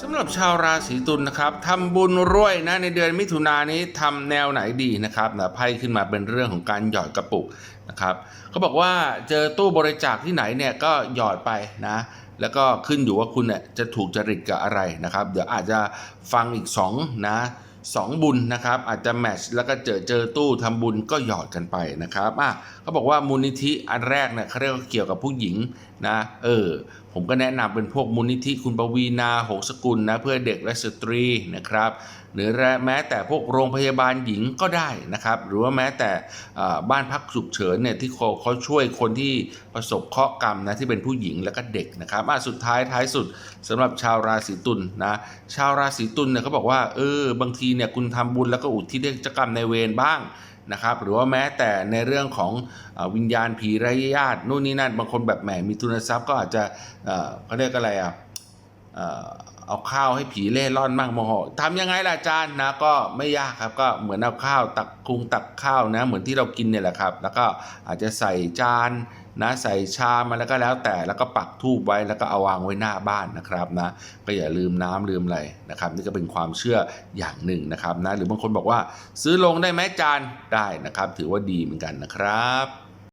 สำหรับชาวราศีตุลนะครับทำบุญรวยนะในเดือนมิถุนายนนี้ทำแนวไหนดีนะครับนะไพ่ขึ้นมาเป็นเรื่องของการหยอดกระปุกนะครับเขาบอกว่าเจอตู้บริจาคที่ไหนเนี่ยก็หยอดไปนะแล้วก็ขึ้นอยู่ว่าคุณเนี่ยจะถูกจริตกับอะไรนะครับ เดี๋ยวอาจจะฟังอีก2นะ สองบุญนะครับ อาจจะแมชแล้วก็เจอเจอตู้ทำบุญก็หยอดกันไปนะครับอะเขาบอกว่ามูลนิธิอันแรกเนี่ยเขาเรียกว่าเกี่ยวกับผู้หญิงนะเออผมก็แนะนำเป็นพวกมูลนิธิคุณปวีนาหงสกุลนะเพื่อเด็กและสตรีนะครับ หรือแม้แต่พวกโรงพยาบาลหญิงก็ได้นะครับ หรือว่าแม้แต่บ้านพักฉุกเฉินเนี่ยที่เขาเขาช่วยคนที่ประสบเคราะห์กรรมนะที่เป็นผู้หญิงแล้วก็เด็กนะครับอะสุดท้ายท้ายสุดสำหรับชาวราศีตุลนะชาวราศีตุลเนี่ยเขาบอกว่าเออบางทีเนี่ยคุณทำบุญแล้วก็อุทิศให้เจ้กรรมในเวรบ้างนะครับหรือว่าแม้แต่ในเรื่องของอวิญญาณผีไร้ญาตินู่นนี่นั่นบางคนแบบแหมมีทุนทรัพย์ก็อาจจะเอ่อเขาเรียกอะไรอะ เอาข้าวให้ผีเล่ร่อนบ้างโมโหทำยังไงล่ะอาจารย์นะก็ไม่ยากครับก็เหมือนเอาข้าวตักคุงตักข้าวนะ เหมือนที่เรากินเนี่ยแหละครับ แล้วก็อาจจะใส่จานนะใส่ชามมาแล้วก็แล้วแต่แล้วก็ปักทูบไว้แล้วก็เอาวางไว้หน้าบ้านนะครับนะก็อย่าลืมน้ำลืมอะไรนะครับ นี่ก็เป็นความเชื่ออย่างหนึ่งนะครับนะหรือบางคนบอกว่าซื้อลงได้ไหมจานได้นะครับ ถือว่าดีเหมือนกันนะครับ